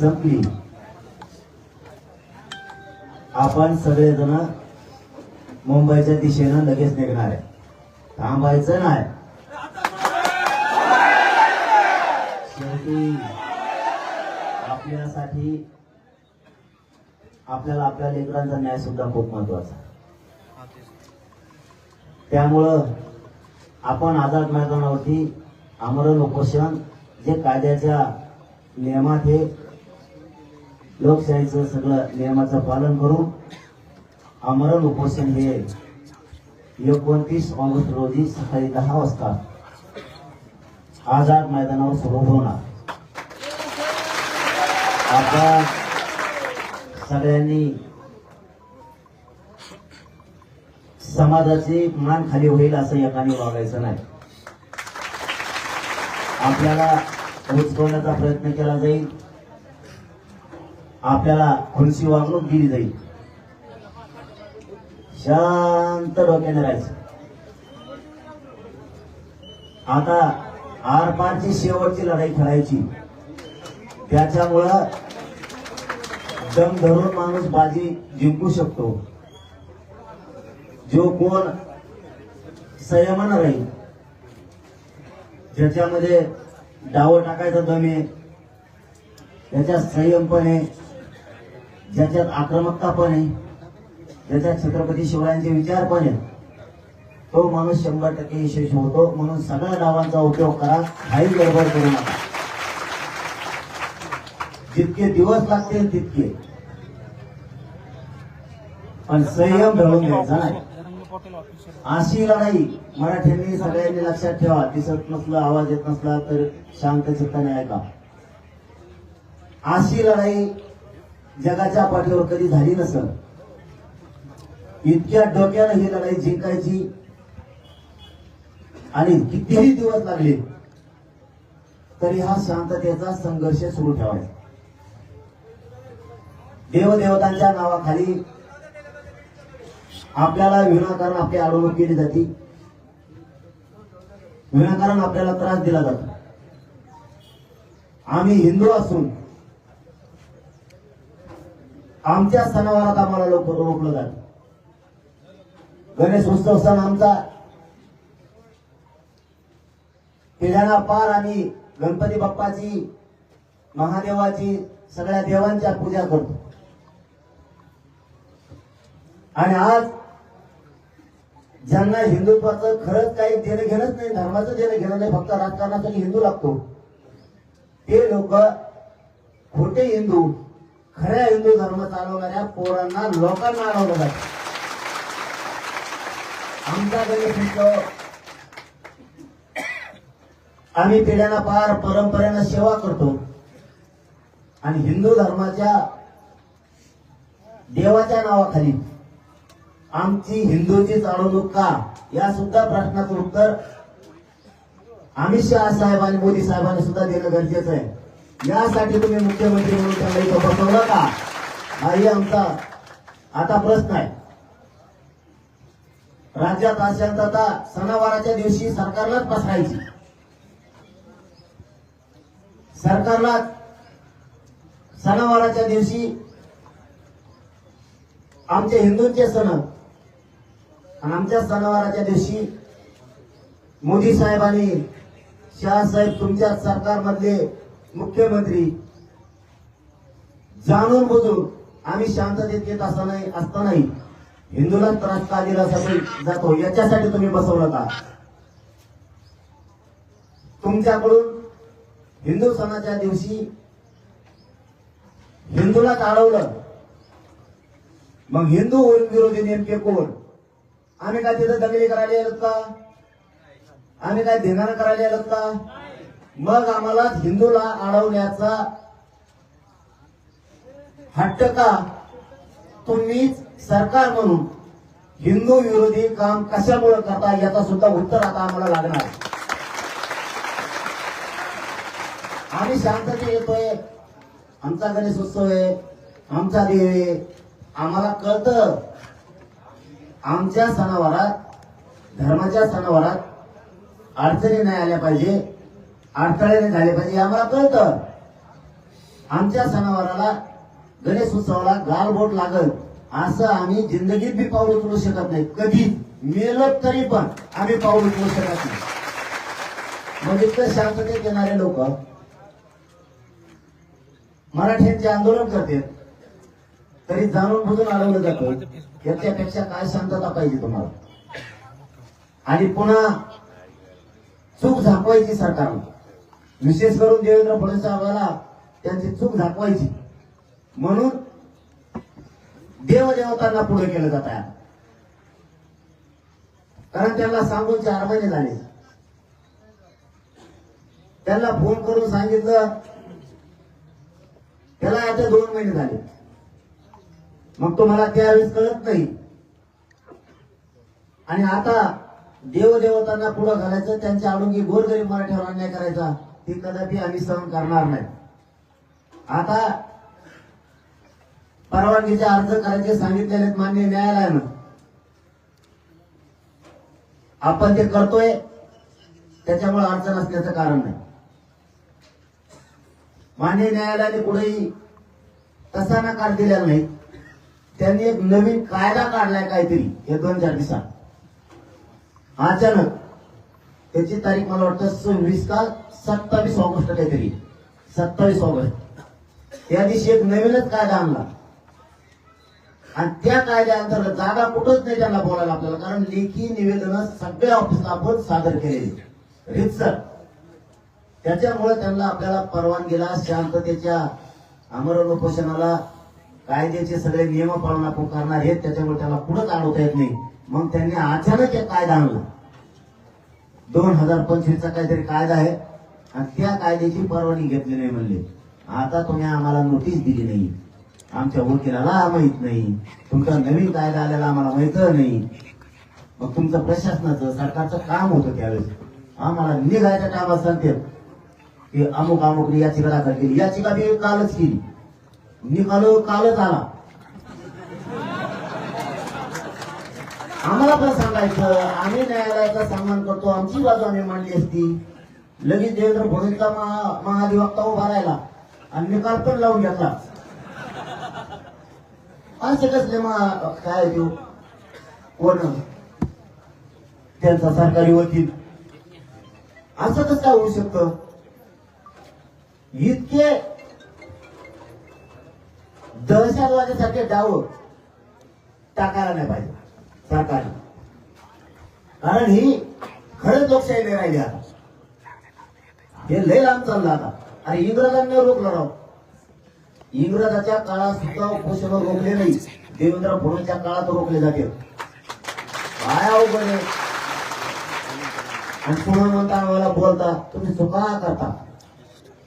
संपली. आपण सगळेजण मुंबईच्या दिशेनं लगेच निघणार आहे. थांबायचं नाही. शेवटी आपल्यासाठी आपल्याला आपल्या लेकरांचा न्याय सुद्धा खूप महत्त्वाचा त्यामुळं आपण आझाद मैदानावरती आमरण उपोषण जे कायद्याच्या नियमात हे लोकशाहीचं सगळं नियमाचं पालन करून आमरण उपोषण हे एकोणतीस ऑगस्ट रोजी सकाळी दहा वाजता आझाद मैदानावर सुरू होणार. आता सगळ्यांनी समाजाची मान खाली होईल असं एकाने वागायचं नाही. आपल्याला उचकवण्याचा प्रयत्न केला जाईल. आपल्याला खुर्ची वागणूक दिली जाईल. शांत डोक्याने राहायचं. आता आरपारची शेवटची लढाई खेळायची. त्याच्यामुळं दम धरून माणूस बाजी जिंकू शकतो. जो कोण संयमान राहील ज्याच्यामध्ये डाव टाकायचा दम आहे संयमपणे संयम पण आहे ज्याच्यात आक्रमकता पण आहे ज्याच्यात छत्रपती शिवरायांचे विचार पण आहे तो माणूस शंभर टक्के यशस्वी होतो. म्हणून सगळ्या डावांचा उपयोग करा काही गडबड करू नका. जितके दिवस लागतील तितके. पण संयम धरून घ्यायचा नाही. अशी लढाई मराठ्यांनी सगळ्यांनी लक्षात ठेवा. दिसत नसला आवाज येत नसला तर शांत चित्ताने ऐका. अशी लढाई जगाच्या पाठीवर कधी झाली नसल इतक्या डोक्यानं ही लढाई जिंकायची. आणि कितीही दिवस लागले तरी हा शांततेचा संघर्ष सुरू ठेवायचा. देवदेवतांच्या नावाखाली आपल्याला विनाकारण आपली अडवणूक केली जाते. विनाकारण आपल्याला त्रास दिला जातो. आम्ही हिंदू असून आमच्या सणावारात आम्हाला लोक रोखलं जात. गणेश उत्सव सण आमचा. पिढ्याना पार आणि गणपती बाप्पाची महादेवाची सगळ्या देवांच्या पूजा करतो. आणि आज ज्यांना हिंदुत्वाचं खरंच काही देणं घेणंच नाही धर्माचं देणं घेणं नाही फक्त राजकारणासाठी हिंदू लागतो ते लोक खोटे हिंदू खऱ्या हिंदू धर्म चालवणाऱ्या पोरांना लोकांना अडवलं जात. आमचा गणेश आम्ही पिढ्यांना पार परंपरेनं सेवा करतो आणि हिंदू धर्माच्या देवाच्या नावाखाली आमची हिंदूची चालवणूक का? या सुद्धा प्रश्नाचं उत्तर अमित शहा साहेब आणि मोदी साहेबांनी सुद्धा देणं गरजेचं आहे. यासाठी तुम्ही मुख्यमंत्री म्हणून त्यांना इथं बसवलं का हाही आमचा आता प्रश्न आहे. राज्यात अशांतता सणावाराच्या दिवशी सरकारलाच पसरायची. सरकारला सणावाराच्या दिवशी आमचे हिंदूंचे सण आणि आमच्या सणावाराच्या दिवशी मोदी साहेब आणि साहेब तुमच्या सरकारमधले मुख्यमंत्री जाणून बुजून आम्ही शांततेत येत असताना असतानाही हिंदूला त्रास का दिला जातो. याच्यासाठी तुम्ही बसवलं का? तुमच्याकडून हिंदू सणाच्या दिवशी हिंदूला अडवलं मग हिंदू विरोधी नेमके कोण? आम्ही काय तिथं दंगली करायला गेलो का? आम्ही काय धिंगाणा करायला गेलो का? मग आम्हाला हिंदूला अडवण्याचा हट्ट का तुम्हीच सरकार म्हणून हिंदू विरोधी काम कशामुळे करता याचा सुद्धा उत्तर आता आम्हाला लागणार. आम्ही शांतते येतोय. आमचा गणेश उत्सव आहे. आमचा देव आहे. आम्हाला कळतं. आमच्या सणावारात धर्माच्या सणावारात अडचणी नाही आल्या पाहिजे. अडथळे झाले. पाहिजे आम्हाला कळतं. आमच्या सणावाराला गणेश उत्सवाला गालबोट लागल. असं आम्ही जिंदगीत बी पाऊल उचलू शकत नाही. कधी मेलं तरी पण आम्ही पाऊल उचलू शकत नाही. मग इतकं शांततेत येणारे लोक मराठ्यांचे आंदोलन करते. तरी जाणून बुजून अडवलं जातं. याच्यापेक्षा काय शांतता पाहिजे तुम्हाला? आणि पुन्हा चूक झाकवायची सरकारनं विशेष करून देवेंद्र फडणवीस साहेबाला त्यांची चूक दाखवायची म्हणून देवदेवतांना पुढे केलं जात आहे. कारण त्यांना सांगून चार महिने झाले. त्यांना फोन करून सांगितलं त्याला आता दोन महिने झाले. मग तुम्हाला त्यावेळेस कळत नाही. आणि आता देवदेवतांना पुढे घालायचं त्यांच्या आडोगी गोरगरीब मराठ्यावर अन्याय करायचा. ती कदापि आम्ही सहन करणार नाही. आता परवानगीचे अर्ज करायचे सांगितलेले आहेत मान्य न्यायालयानं. आपण ते करतोय त्याच्यामुळे अडचण असल्याचं कारण नाही. मान्य न्यायालयाने कुठेही तसा नकार दिलेला नाही. त्यांनी एक नवीन कायदा काढलाय काहीतरी हे दोन चार दिवसात. अचानक त्याची तारीख मला वाटतं सव्वीस का सत्तावीस ऑगस्ट काहीतरी. सत्तावीस ऑगस्ट. त्या दिवशी एक नवीनच कायदा आणला. आणि त्या कायद्याअंतर्गत जागा कुठंच नाही त्यांना बोलायला आपल्याला कारण लेखी निवेदन सगळ्या ऑफिसला आपण सादर केलेली. रितसर त्याच्यामुळे त्यांना आपल्याला परवानगीला शांततेच्या अमरण उपोषणाला कायद्याचे सगळे नियम पाळून आपण करणार आहेत त्याच्यामुळे त्याला पुढेच अडवता येत नाही. मग त्यांनी अचानक एक कायदा आणला. दोन हजार पंचवीसचा काहीतरी कायदा आहे. आणि त्या कायद्याची परवानगी घेतली नाही म्हणले. आता तुम्ही आम्हाला नोटीस दिली नाही. आमच्या वकिलाला माहीत नाही. तुमचा नवीन कायदा आलेला आम्हाला माहीत नाही. मग तुमचं प्रशासनाचं सरकारचं काम होतं त्यावेळेस. आम्हाला निघायच्या टायमात सांगते. की अमुक अमुक याचिका दाखल केली. याचिका मी कालच केली. निकाल कालच आला. आम्हाला पण सांगायचं आम्ही न्यायालयाचा सन्मान करतो आमची बाजू आम्ही मांडली असती. लगेच देवेंद्र फडणवीसचा महा- महाधिवक्ता उभा राहिला आणि निकाल पण लावून घेतला. असे कसले काय देऊ? कोण? त्यांचा सरकारी वकील. असं कसं काय होऊ शकतं? इतके दहशतवादासारखे डाव टाकायला नाही पाहिजे. सरकार. कारण ही खरंच लोकशाही नाही राहिली आता. हे लय लांब चाललं आता. अरे इंग्रजांनी रोखलं राव. इंग्रजाच्या काळात सुद्धा उपोषण रोखले नाही. देवेंद्र फडणवीसच्या काळात रोखले जाते काय अवघड आणि पुन्हा म्हणता मला बोलता तुम्ही चुका करता.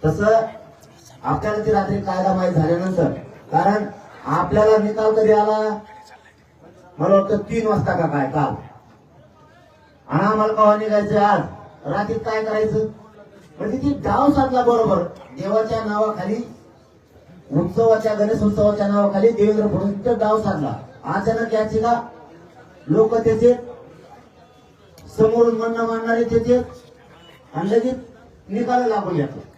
तस आपल्याला ती रात्री कायदा माहीत झाल्यानंतर कारण आपल्याला निकाल कधी आला? मला वाटतं तीन वाजता का काय काल. आणि आम्हाला कवा निघायचं आज? रात्रीत काय करायचं? म्हणजे ती डाव साधला बरोबर. देवाच्या नावाखाली उत्सवाच्या गणेश उत्सवाच्या नावाखाली देवेंद्र फडणवीस डाव साधला. अचानक याची का? लोक त्याचे समोरून म्हणणं मांडणारे त्याचे आणि लगेच निकाल लागून घेतला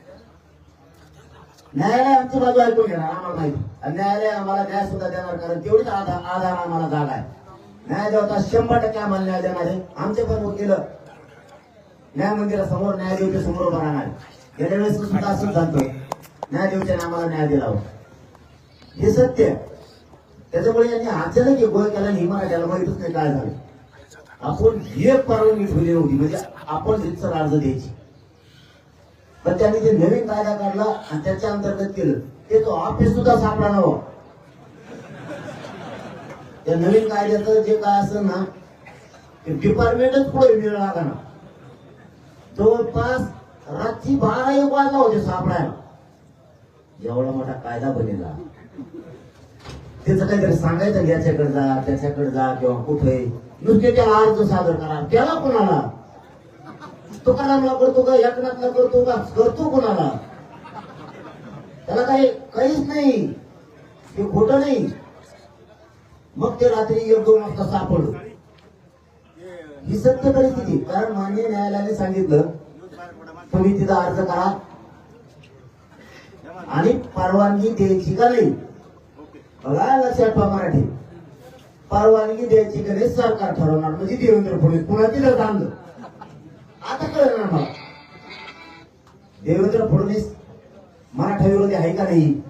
न्यायालय आमची बाजू ऐकून घेणार आम्हाला माहिती. आणि न्यायालय आम्हाला न्याय सुद्धा देणार कारण तेवढीच आधार आधार आम्हाला जागा आहे. न्याय देवता शंभर टक्के आम्हाला न्याय देणार आहे. आमचे पण वकील न्याय मंदिरासमोर न्यायदेवच्या समोर उभा राहणार गेल्या वेळेस सुद्धा असंच न्याय न्यायदेवच्याने आम्हाला न्याय दिला होता. हे सत्य त्याच्यामुळे यांनी अचानक एक गोळ केला आणि ही मराठ्याला माहितच नाही काय झालं. आपण हे परवानगी ठेवली नव्हती. म्हणजे आपण रितसर अर्ज द्यायची. पण त्यांनी जे नवीन कायदा काढला आणि त्याच्या अंतर्गत केलं ते तो ऑफिस सुद्धा सापडा नव्हा त्या नवीन कायद्याचं जे काय असेल ना ते डिपार्टमेंटच पुढे वेळ लागा ना जवळपास रात्री बारा एक वाजला होते सापडायला. एवढा मोठा कायदा बनेला. त्याचं काहीतरी सांगायचं याच्याकडे जा त्याच्याकडे जा किंवा कुठे. नुसते त्याला अर्ज सादर करा. त्याला कोणाला? तुकारामला करतो का? एकनाथला करतो का? करतो कोणाला? त्याला काही काहीच नाही. हे खोट नाही. मग ते रात्री एक दोन वाजता सापडलं. ही सत्य परिस्थिती. कारण मान्य न्यायालयाने सांगितलं तुम्ही तिथं अर्ज करा. आणि परवानगी द्यायची का नाही? बघा लक्षात ठेवा मराठी परवानगी द्यायची का नाही सरकार ठरवणार. म्हणजे देवेंद्र फडणवीस. पुन्हा तिथं थांबलं. आता कळणार मला. देवेंद्र फडणवीस मराठा विरोधी आहे का नाही?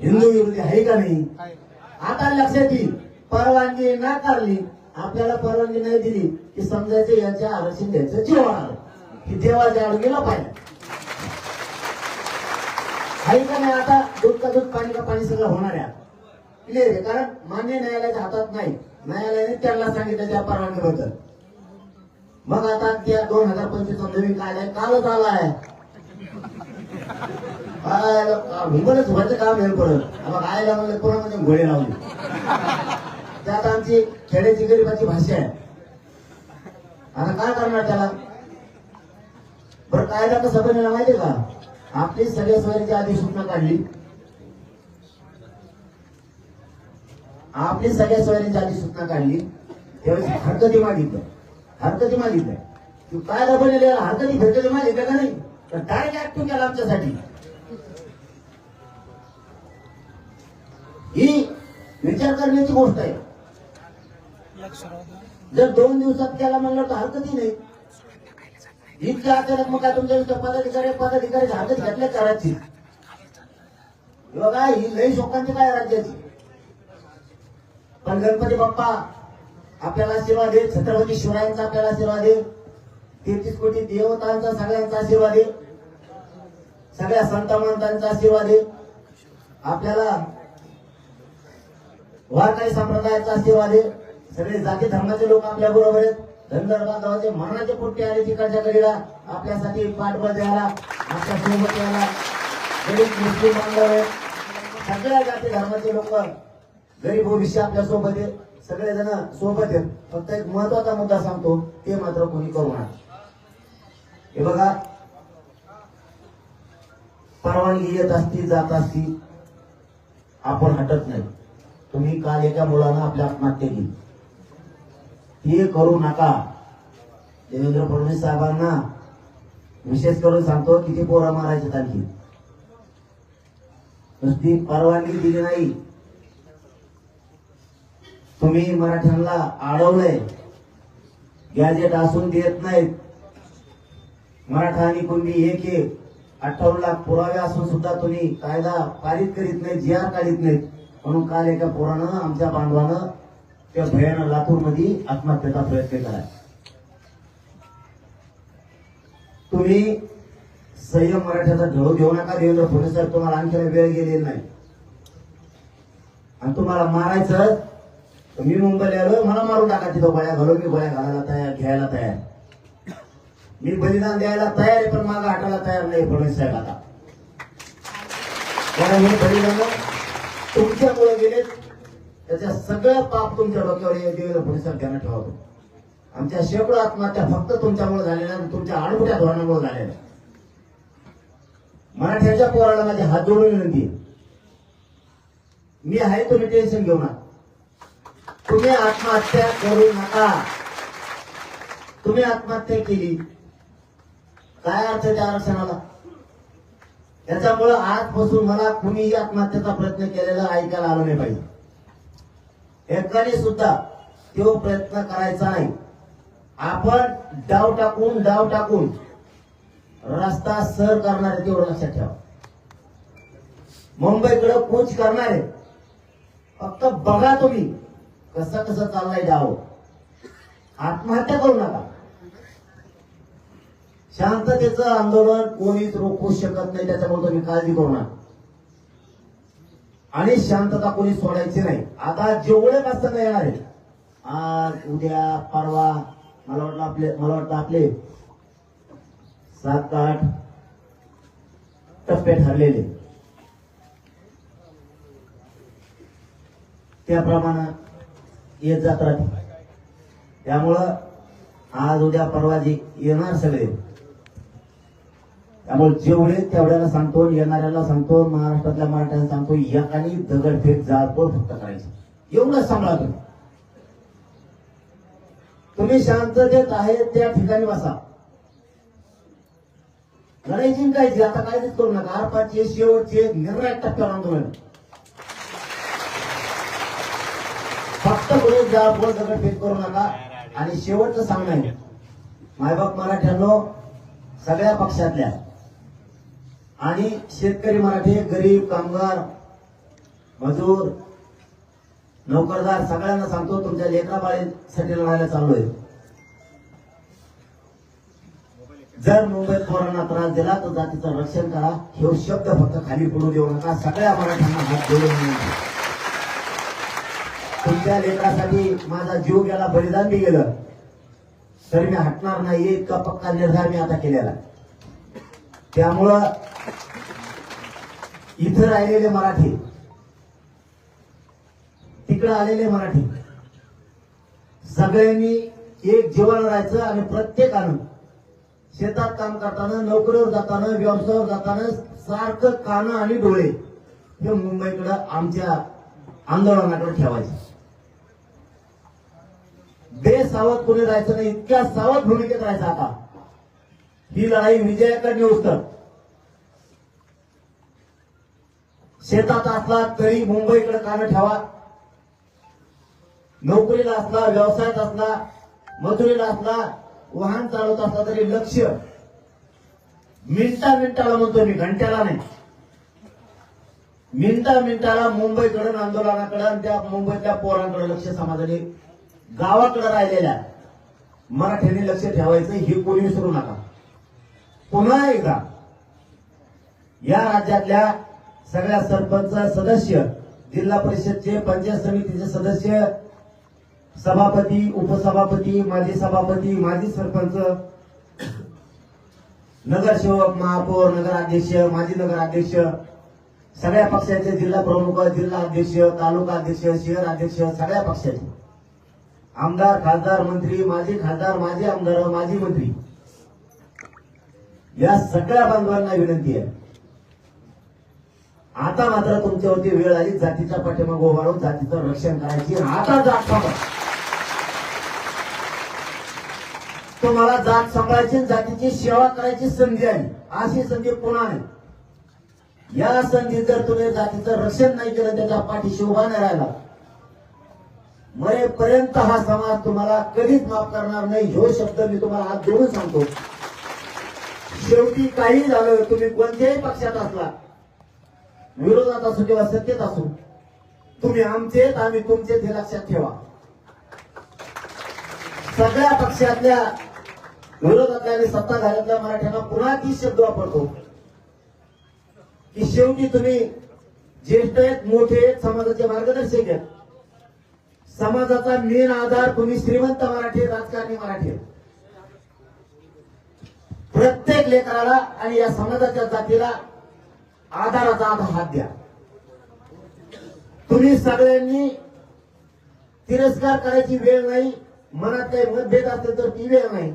हिंदू विरोधी आहे का नाही? आता लक्षात येईल. परवानगी नाकारली. आपल्याला परवानगी नाही दिली की समजायचं यांच्या आरक्षण द्यायचं जीवन आलं. की देवाच्या आड पाहिजे आहे का नाही आता दूध का दूध पाणी का पाणी सगळं होणार आहे? क्लिअर आहे कारण मान्य न्यायालयाच्या हातात नाही. न्यायालयाने त्यांना सांगितलं त्या परवानगीबद्दल. मग आता त्या दोन हजार पंचवीस नवीन कायदा कालच आलाय हिंगलच व्हायचं काम हे परत. मग आयला म्हणजे कोणामध्ये घोडे लावले. त्यात आमची खेड्याची गरीबाची भाषा आहे. आता काय करणार त्याला? बरं कायदा कसं बनला माहितीये का? आपली सगळ्या सोयरीची अधिसूचना काढली. आपली सगळ्या सोयरीची अधिसूचना काढली. त्यावेळेस हरकती मागितलं. हरकती मागितलं. तू काय बनलेला हरकती भेटले माहिती का नाही? तर डायरेक्ट ऍक्टिव्ह केला आमच्यासाठी. ही विचार करण्याची गोष्ट आहे. जर दोन दिवसात केला म्हणलं तर हरकतही नाही. इतक्या अचानक मग काय तुमच्या पदाधिकारी पदाधिकारी हरकत घेतल्या करायची बघा ही लई शोकांची काय राज्याची? पण गणपती बाप्पा आपल्याला आशीर्वाद दे. छत्रपती शिवरायांचा आपल्याला आशीर्वाद दे. तेहतीस कोटी देवतांचा सगळ्यांचा आशीर्वाद दे. सगळ्या संत महंतांचा आशीर्वाद दे. आपल्याला वारकरी संप्रदायाचा आशीर्वाद आहे सगळे जाती धर्माचे लोक आपल्या बरोबर आहेत. धनगर बांधवाचे मरणाचे पोट्टे आले तिकडच्या कडीला आपल्यासाठी पाठबळ द्यायला आपल्यासोबत यायला. गरीब मुस्लिम बांधव आहेत. सगळ्या जाती धर्माचे लोक गरीब भविष्य आपल्यासोबत आहे सगळेजण सोबत आहेत. फक्त एक महत्त्वाचा मुद्दा सांगतो ते मात्र कोणी करू नका हे बघा परवानगी येत असती जात असती आपण हटत नाही. तुम्ही काल एका मुलानं आपल्या आत्महत्या केली. हे करू नका. देवेंद्र फडणवीस साहेबांना विशेष करून सांगतो किती पोरं मारायचे आणखी. नुसती परवानगी दिली नाही. तुम्ही मराठ्यांना अडवलंय गॅजेट असून देत नाहीत. मराठा आणि कुणबी एक एक. अठ्ठावन्न लाख पुरावे असून सुद्धा तुम्ही कायदा पारित करीत नाही जी आर काढीत नाहीत. म्हणून काल एका पोरानं आमच्या बांधवानं त्या भयानं लातूरमध्ये आत्महत्येचा प्रयत्न केला. तुम्ही संयम मराठ्याचा ढळ घेऊ नका देवेंद्र फडणवीस साहेब तुम्हाला आणखी वेळ गेलेली नाही. आणि तुम्हाला मारायचं तर मी मुंबईला आलो मला मारून टाका तिथं बाया घालून मी बाया घालायला तयार घ्यायला तयार. मी बलिदान द्यायला तयार आहे पण मागं हटायला तयार नाही फडणवीस साहेब आता. मी हे बलिदान तुमच्यामुळे गेले. त्याच्या सगळं पाप तुमच्या डोक्यावर हे देवेंद्र फडणवीस साहेब ध्यानात ठेवतो आमच्या शेकडो आत्महत्या फक्त तुमच्यामुळे झालेल्या आणि तुमच्या आडमुठ्या धोरणामुळे झालेल्या. मराठ्याच्या पोराला माझे हात जोडून विनंती मी आहे तुम्ही टेन्शन घेऊ नका. तुम्ही आत्महत्या करू नका. तुम्ही आत्महत्या केली. काय अर्थ त्या आरक्षणाला? त्याच्यामुळं आजपासून मला कुणीही आत्महत्येचा प्रयत्न केलेला ऐकायला आलं नाही पाहिजे. एकाने सुद्धा तो प्रयत्न करायचा नाही. आपण डाव टाकून डाव टाकून रस्ता सर करणारे तेवढं लक्षात ठेवा. मुंबईकडे कूच करणारे. फक्त बघा तुम्ही. कसं कसं चाललंय डाव आत्महत्या करू नका. शांततेचं आंदोलन कोणीच रोखू शकत नाही त्याच्यामुळे तुम्ही काळजी करू नका. आणि शांतता कोणी सोडायची नाही. आता जेवढे प्रसंग येणार आहे आज उद्या परवा मला वाटलं आपले मला वाटतं आपले सात आठ टप्पे ठरलेले. त्याप्रमाणे येत जात राहते त्यामुळं आज उद्या परवा जे येणार सगळे त्यामुळे जेवढे तेवढ्याला सांगतो येणाऱ्याला सांगतो महाराष्ट्रातल्या मराठ्याला सांगतो एकाने दगडफेक जाळपोळ फक्त करायची. एवढंच सांभाळा तुम्ही. तुम्ही शांततेत आहे त्या ठिकाणी बसा. लढाई जिंकायची आता काहीच करू नका. आरपाचे शेवटचे निर्णायक टप्प्यावर आंदोलन. फक्त कोणी जाळपोळ भेट करू नका. आणि शेवटचं सांगणं आहे. मायबाप मराठ्यांनो सगळ्या पक्षातल्या आणि शेतकरी मराठी गरीब कामगार मजूर नोकरदार सगळ्यांना सांगतो तुमच्या लेकरा बाळीसाठी लढायला आहे जर मुंबईत पोरांना त्रास दिला तर जातीचं रक्षण करा. हे शब्द फक्त खाली पडू देऊ नका. सगळ्या मराठ्यांना हात जोडून तुमच्या लेकरासाठी माझा जीव गेला बलिदान बी गेलं? तरी मी हटणार नाही इतका पक्का निर्धार मी आता केलेला त्यामुळं इथं राहिलेले मराठी तिकडं आलेले मराठी सगळ्यांनी एक जीवन राहायचं आणि प्रत्येकानं शेतात काम करताना नोकरीवर जाताना व्यवसायावर जाताना सारखं कानं आणि डोळे हे मुंबईकडं आमच्या आंदोलनाकडे ठेवायचं. बेसावध कोणी राहायचं नाही इतक्या सावध भूमिकेत राहायचं आता. ही लढाई विजयाकडे न्यूज तर शेतात असला तरी मुंबईकडे कानं ठेवा. नोकरीला असला व्यवसायात असला मजुरीला असला वाहन चालवत असला तरी लक्ष. मिनिटा मिनिटाला म्हणतो मी घंट्याला नाही. मिनिटा मिनिटाला मुंबईकडून आंदोलनाकडे आणि त्या मुंबईतल्या पोरांकडे लक्ष समाजाने गावाकडे राहिलेल्या मराठ्यांनी लक्ष ठेवायचं हे कोणी विसरू नका. पुन्हा एकदा या राज्यातल्या सगळ्या सरपंच सदस्य जिल्हा परिषदचे पंचायत समितीचे सदस्य सभापती उपसभापती माजी सभापती माजी सरपंच नगरसेवक महापौर नगराध्यक्ष माजी नगराध्यक्ष सगळ्या पक्षाचे जिल्हा प्रमुख जिल्हा अध्यक्ष तालुका अध्यक्ष शहर अध्यक्ष सगळ्या पक्षाचे. आमदार खासदार मंत्री माजी खासदार माजी आमदार माजी मंत्री. या सगळ्या बांधवांना विनंती आहे. आता मात्र तुमच्यावरती वेळ आली जातीच्या पाठीमागे उभारून जातीचं रक्षण करायची. आता जात सांगा तुम्हाला जात सांभाळायची जातीची सेवा करायची संधी आली अशी संधी पुन्हा नाही. या संधी जर तुम्ही जातीचं रक्षण नाही केलं त्याच्या पाठीशी उभा नाही राहिला मरेपर्यंत हा समाज तुम्हाला कधीच माफ करणार नाही. ह्यो शब्द मी तुम्हाला हात जोडून सांगतो. शेवटी काही झालं तुम्ही कोणत्याही पक्षात असला विरोधात असो किंवा सत्तेत असो तुम्ही आमचे आम्ही तुमचे हे लक्षात ठेवा. सगळ्या पक्षातल्या विरोधातल्या आणि सत्ताधाऱ्यातल्या मराठ्यांना पुन्हा तीच शब्द वापरतो. की शेवटी तुम्ही ज्येष्ठ आहेत मोठे आहेत समाजाचे मार्गदर्शक आहेत. समाजाचा मेन आधार तुम्ही श्रीमंत मराठी राजकारणी मराठी प्रत्येक लेकराला आणि या समाजाच्या जातीला आधाराचा आधार हात द्या. तुम्ही सगळ्यांनी तिरस्कार करायची वेळ नाही मनात काही मतभेद असेल तर ती वेळ नाही.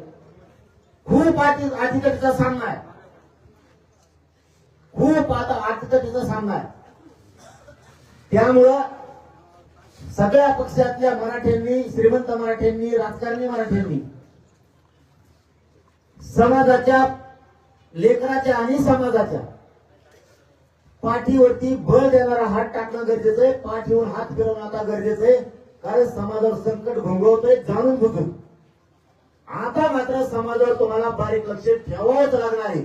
खूप आधी अतिकटीचा सामना आहे. खूप आता अतिकटीचा सामना आहे. त्यामुळं सगळ्या पक्षातल्या मराठ्यांनी श्रीमंत मराठ्यांनी राजकारणी मराठ्यांनी समाजाच्या लेकराच्या आणि समाजाच्या पाठीवरती बळ देणारा हात टाकणं गरजेचं आहे. पाठीवर हात फिरवणं आता गरजेचं आहे. कारण समाजावर संकट घोंगवतोय जाणून बुजून. आता मात्र समाजावर तुम्हाला बारीक लक्ष ठेवावंच लागणार आहे.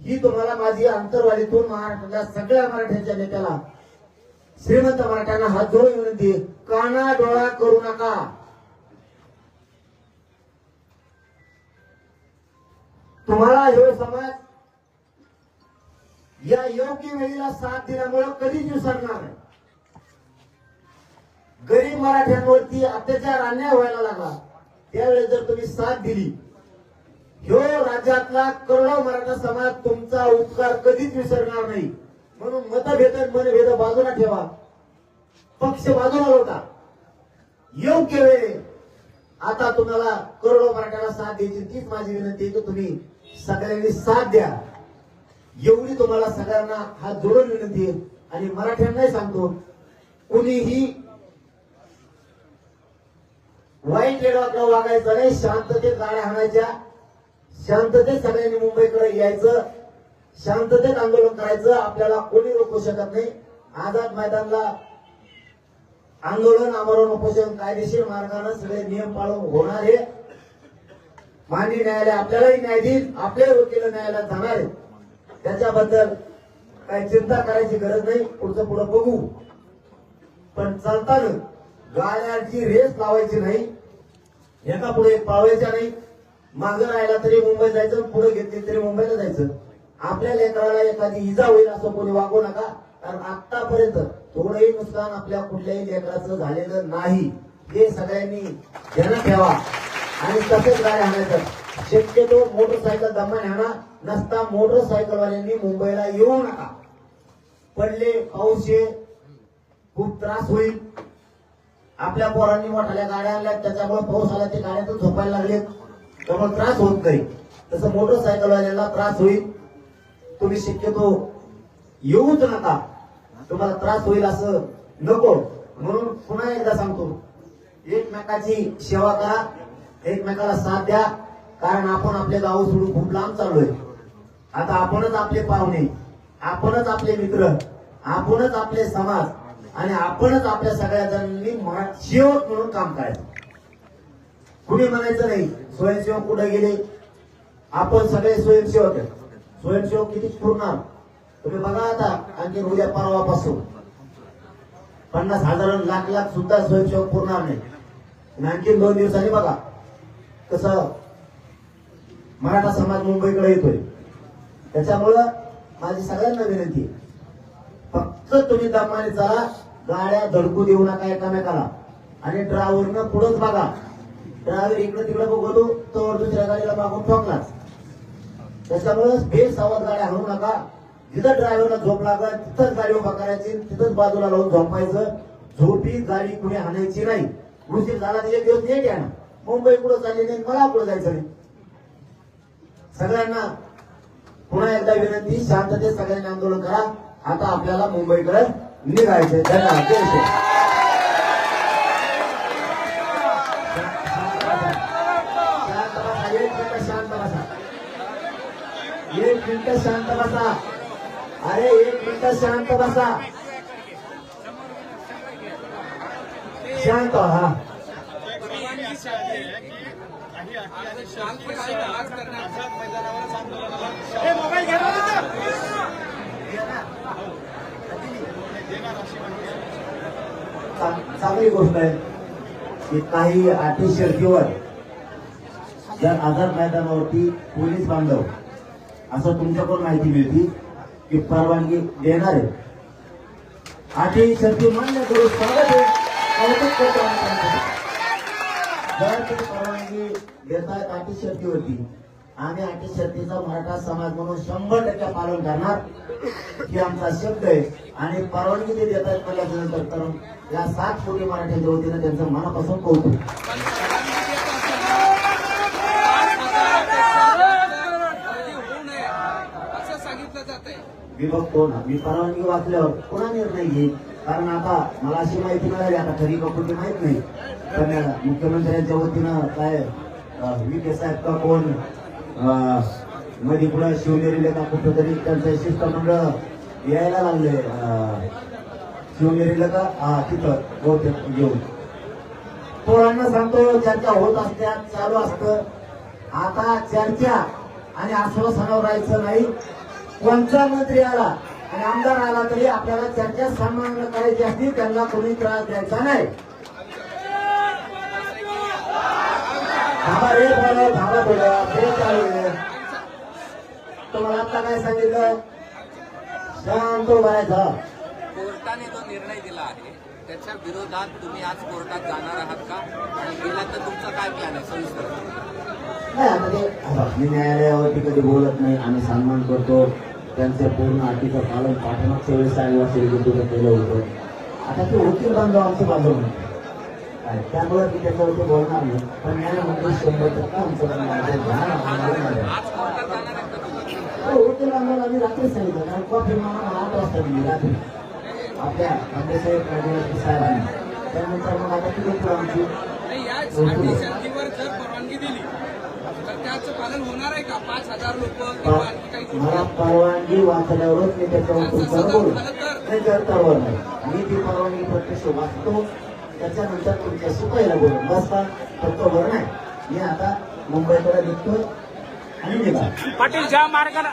ही तुम्हाला माझी अंतरवालीतून महाराष्ट्रातल्या सगळ्या मराठ्यांच्या नेत्याला श्रीमंत मराठ्यांना हात जोडून विनंती काना डोळा करू नका. तुम्हाला हे समाज या योग्य वेळेला साथ दिल्यामुळे कधीच विसरणार गरीब मराठ्यांवरती अत्याचार अन्याय व्हायला लागला. त्यावेळेस जर तुम्ही साथ दिली ह्यो राज्यातला करोडो मराठा समाज तुमचा उपकार कधीच विसरणार नाही. म्हणून मतभेद आणि मनभेद बाजूला ठेवा. पक्ष बाजूला होता. योग्य वेळ आता तुम्हाला करोडो मराठ्याला साथ द्यायची तीच माझी विनंती आहे की तुम्ही सगळ्यांनी साथ द्या. एवढी तुम्हाला सगळ्यांना हात जोडून विनंती आहे. आणि मराठ्यांनाही सांगतो कुणीही वाईट वेळा वागायचं नाही शांततेत गाड्या हाणायच्या शांततेत सगळ्यांनी मुंबईकडे यायचं. शांततेत आंदोलन करायचं आपल्याला कोणी रोखू शकत नाही. आझाद मैदानला आंदोलन आमरण उपोषण कायदेशीर मार्गाने सगळे नियम पाळून होणार आहे. माननीय न्यायालय आपल्यालाही न्याय देईल आपले वकील न्यायालयात जाणार आहे. त्याच्याबद्दल काही चिंता करायची गरज नाही पुढचं पुढं बघू. पण चालताना गाड्यांची रेस लावायची नाही एका पुढे एक नाही. मागं राहिला तरी मुंबई जायचं पुढे घेतली तरी मुंबईला जायचं. आपल्या लेकराला एखादी इजा होईल असं कोणी वागू नका. कारण आतापर्यंत थोडंही नुकसान आपल्या कुठल्याही लेकराचं झालेलं नाही. हे सगळ्यांनी ध्यानात ठेवा. आणि तसेच गाड्या आणायचं. शक्यतो मोटरसायकल दमाने आणा नसता मोटरसायकलवाल्यांनी मुंबईला येऊ नका. पडले पाऊस ये खूप त्रास होईल. आपल्या पोरांनी मोठ्या गाड्या आणल्या त्याच्यामुळे पाऊस आला ते गाड्यातून झोपायला लागले त्यामुळे त्रास होत नाही. तसं मोटरसायकलवाल्याला त्रास होईल. तुम्ही शक्यतो येऊच नका. तुम्हाला त्रास होईल असं नको. म्हणून पुन्हा एकदा सांगतो एकमेकाची सेवा करा एकमेकाला साथ द्या कारण आपण आपले गाव सोडून खूप लांब चाललोय. आता आपणच आपले पाहुणे आपणच आपले मित्र आपणच आपले समाज आणि आपणच आपल्या सगळ्या जणांनी सेवक म्हणून काम करायचं. कुणी म्हणायचं नाही स्वयंसेवक कुठे गेले? आपण सगळे स्वयंसेवक आहे स्वयंसेवक किती पुरणार तुम्ही बघा आता आणखी उद्या परवापासून. पन्नास हजार लाख लाख सुद्धा स्वयंसेवक पुरणार नाही. आणखी दोन दिवसांनी बघा कसं मराठा समाज मुंबईकडे येतोय. त्याच्यामुळं माझी सगळ्यांना विनंती फक्त तुम्ही दमाने चला गाड्या धडकू देऊ नका एकामेकाला. आणि ड्रायव्हरनं पुढंच बघा. ड्रायव्हर इकडं तिकडं बघतो तर दुसऱ्या गाडीला मागून ठोकलाच. त्याच्यामुळे बेसावध गाड्या हाणू नका. जिथं ड्रायव्हरला झोप लागत तिथंच गाडी उभा करायची तिथंच बाजूला लावून झोपायचं. झोपी गाडी कुणी हाणायची नाही. उशीर झाला तर एक दिवस नीट या ना. मुंबई कुठं चालली नाही मला कुठं जायचं नाही. सगळ्यांना पुन्हा एकदा विनंती शांततेत सगळ्यांनी आंदोलन करा. आता आपल्याला मुंबईकडे निघायचंय. धन्यवाद. मिनिट शांत बसा अरे एक मिनिट शांत बसा शांत हा चांगली गोष्ट आहे की काही अटी शर्तीवर जर आझाद मैदानावरती पोलीस बांधव असं तुमच्याकडून माहिती मिळती की परवानगी देणार. आहे अटी शर्ती मान्य करू स्वागत आहे. कौतुक करतो आम्ही त्यांचं. जर परवानगी अटी शर्तीवरती आम्ही अटी शर्तीचा मराठा समाज म्हणून शंभर टक्के पालन करणार. ही आमचा शब्द आहे. आणि परवानगी ते देत आहेत म्हटल्यानंतर या सात कोटी मराठ्यांच्या वतीनं त्यांचं मनापासून कौतुक असं सांगितलं जात आहे मी बघतो ना. मी परवानगी वाचल्यावर कोणा निर्णय घेईल कारण आता मला अशी माहिती मिळाली आता खरी कपुटी माहीत नाही. पण मुख्यमंत्र्यांच्या वतीनं काय अं, विखे साहेब का कोणमध्ये पुढे शिवनेरीला का कुठं तरी त्यांचं शिष्टमंडळ यायला लागले अं, शिवनेरीला का? हा तिथं बहुतेक घेऊन पोरांना सांगतो चर्चा होत असत्या चालू असतं. आता चर्चा आणि आश्वासनावर राहायचं नाही. कोणता मंत्री आला आणि आमदार आला तरी आपल्याला चर्चा सन्मान करायची असती त्यांना कोणी त्रास द्यायचा नाही. थांबा रे बोला थांबा बोला हे चालू तुम्हाला आता काय सांगितलं? शांत उभारायचं कोर्टाने जो निर्णय दिला आहे त्याच्या विरोधात तुम्ही आज कोर्टात जाणार आहात का? आणि गेला तर तुमचा काय प्लॅन आहे? सविस्तर नाही आता ते आता न्यायालयावरती कधी बोलत नाही आम्ही सन्मान करतो. त्यांचं पूर्ण अटीचं पालन पाठमागच्या वेळेस आणि वर्षी केलं होतं. आता ते वकील बांधव आमच्या बाजूला काय त्यामुळे मी त्याच्यावरती बोलणार नाही. पण न्यायमंत्री शंभर टक्के आमचं हो, वकील आहे. आम्ही रात्री सांगितलं. कारण कॉफी मला आठ वाजता दिली रात्री. आपल्या अभ्यासाहेब राजेवाडी साहेबांनी. त्यानंतर मग आता किती आमची नाही या अटी शर्तीवर जर परवानगी दिली तर त्याचं पालन होणार आहे का? पाच हजार लोक किंवा आणखी काही मला परवानगी वाचल्यावरच मी त्याच्यावर तुमच्यावर बोलू नाही करतावर नाही. मी ती परवानगी प्रत्यक्ष वाचतो त्याच्यानंतर तुमच्याशी पहिला बोलू बसता. फक्त बरं नाही. मी आता मुंबईकडे निघतोय आणि निघा. पाटील ज्या मार्गाला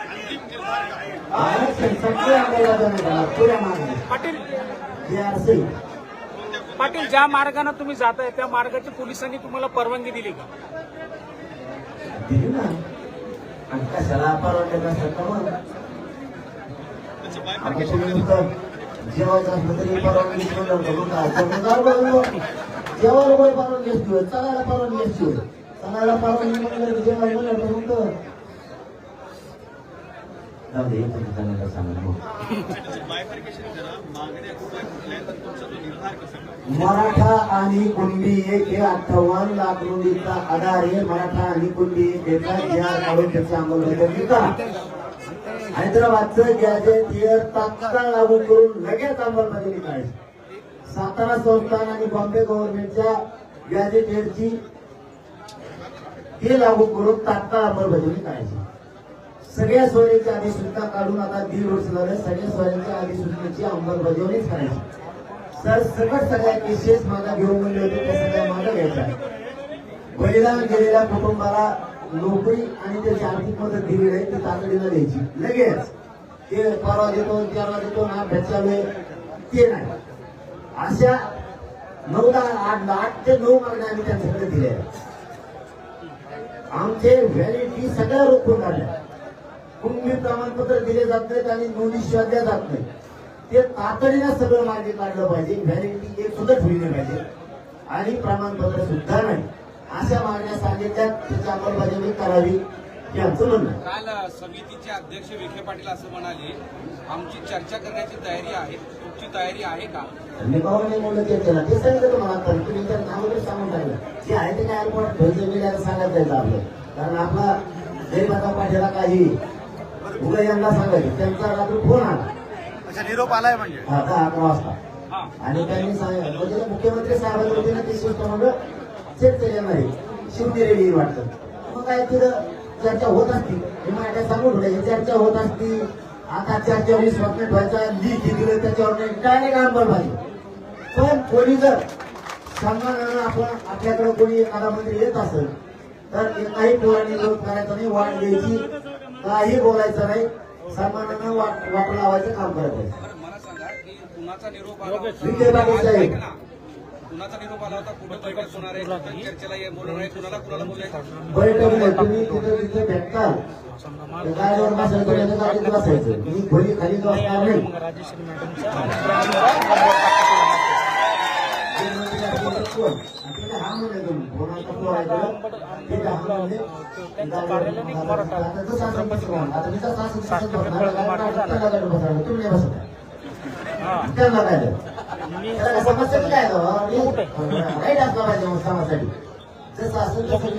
आरक्षण सगळे अंमलबजावणी करणार पुऱ्या मागणी पाटील जे आर सी पाटील ज्या मार्गाने तुम्ही जाताय त्या मार्गाची पोलिसांनी तुम्हाला परवानगी दिली का? दिली ना आणि कशाला परवानगी नसेल तर मग जेवायचं असलं तरी परवानगी जेवायला कोणी परवानगी असते होय. चालायला परवानगी असते होय. चालायला परवानगी म्हणलं की जेवायला म्हणलं जाऊ दे एक मिनिट नंतर सांगा मराठा आणि कुणबी एक हे अठ्ठावन्न लाख रुपयांचा आधार आहे. मराठा आणि कुणबी एक जी आर काढून त्याची अंमलबजावणी करा. हैदराबादचं गॅजेट हे तात्काळ लागू करून लगेच अंमलबजावणी करायची. सातारा संस्थान आणि बॉम्बे गव्हर्नमेंटच्या गॅजेट गॅजेटेडची हे लागू करून तात्काळ अंमलबजावणी करायची. सगळ्या सोयीच्या अधिसूचना काढून आता दीड वर्ष झालं सगळ्या सोयीच्या अधिसूचनेची अंमलबजावणीच करायची. सर सकट सगळ्या केसेस माझा घेऊन म्हणले होते त्या सगळ्या माझा घ्यायच्या बलिदान गेलेल्या कुटुंबाला नोकरी आणि त्याची आर्थिक मदत दिली नाही ती तातडीला द्यायची. लगेच. ते परवा देतो तेरवा देतो ना अभ्यास ते नाही. अशा नऊ दहा आठ आठ ते नऊ मागण्या आम्ही त्यांच्याकडे दिल्या आहेत. आमचे व्हॅलिडिटी सगळ्या रोखून काढल्या कुणबी प्रमाणपत्र दिले जात नाहीत आणि नोंदी शोधल्या जात नाही ते तातडीनं सगळं मार्गी काढलं पाहिजे. व्हॅलिडिटी एक सुद्धा ठेवली पाहिजे. आणि प्रमाणपत्र सुद्धा नाही. अशा मागण्या सांगितल्या त्याची अंमलबजावणी करावी हे आमचं म्हणणं. काल समितीचे अध्यक्ष विखे पाटील असं म्हणाले आमची चर्चा करण्याची तयारी आहे. तुमची तयारी आहे का? मी पाहून नाही बोललो ते त्याला. ते सांगितलं तुम्हाला आता. तुम्ही तर नाव वगैरे सांगून राहिलं ते आहे ते काय? एअरपोर्ट ढोलचे मिळायला सांगत जायचं आपलं. कारण आपला जयमाता पाठीला काही उगा यांना सांगायचं. त्यांचा रात्री फोन आला. अच्छा निरोप आलाय म्हणजे. हा दहा अकरा वाजता. आणि त्यांनी सांगितलं म्हणजे मुख्यमंत्री साहेबांच्या वतीनं ते शिष्टमंडळ चर्चा येणार आहे शिवनी रेडी वाटतं. मग काय तिथं चर्चा होत असती. हे सांगून ठेवलं, ही चर्चा होत असती. आता चर्चा वीस वाटण्यात व्हायचा लीक दिलं त्याच्यावर नाही. डायरेक्ट अंमलबजावणी पण कोणी जर सन्मानानं आपण आपल्याकडे कोणी एखादा मंत्री येत असेल तर एकाही पोरांनी विरोध करायचा नाही वाट द्यायची काही बोलायचं नाही. सन्मानानं वाट वाट लावायचं काम करायचं बरं मला सांगा की कुणाचा निरोप आला विखे पाटील साहेब. ऐका ना. कुणाचा निरोप आला होता? कुठं बैठक होणार आहे? कुठं चर्चेला ये- बोलणार आहे? कुणाला कुणाला बोलायचं बैठक नाही तुम्ही तिथे तिथे भेटताल ते गाडीवर बसायचं नाही तर गाडीत बसायचं. मी खोली खाली बसणार नाही. राजेश्री मॅडमच्या कोण? तिथे हा तुम्ही. कोणाचा आहे? तिथे हा म्हणजे. तुम्ही. त्यांना काय समस्या काय आहे? राईट असला पाहिजे मग कामासाठी जसं असेल तसं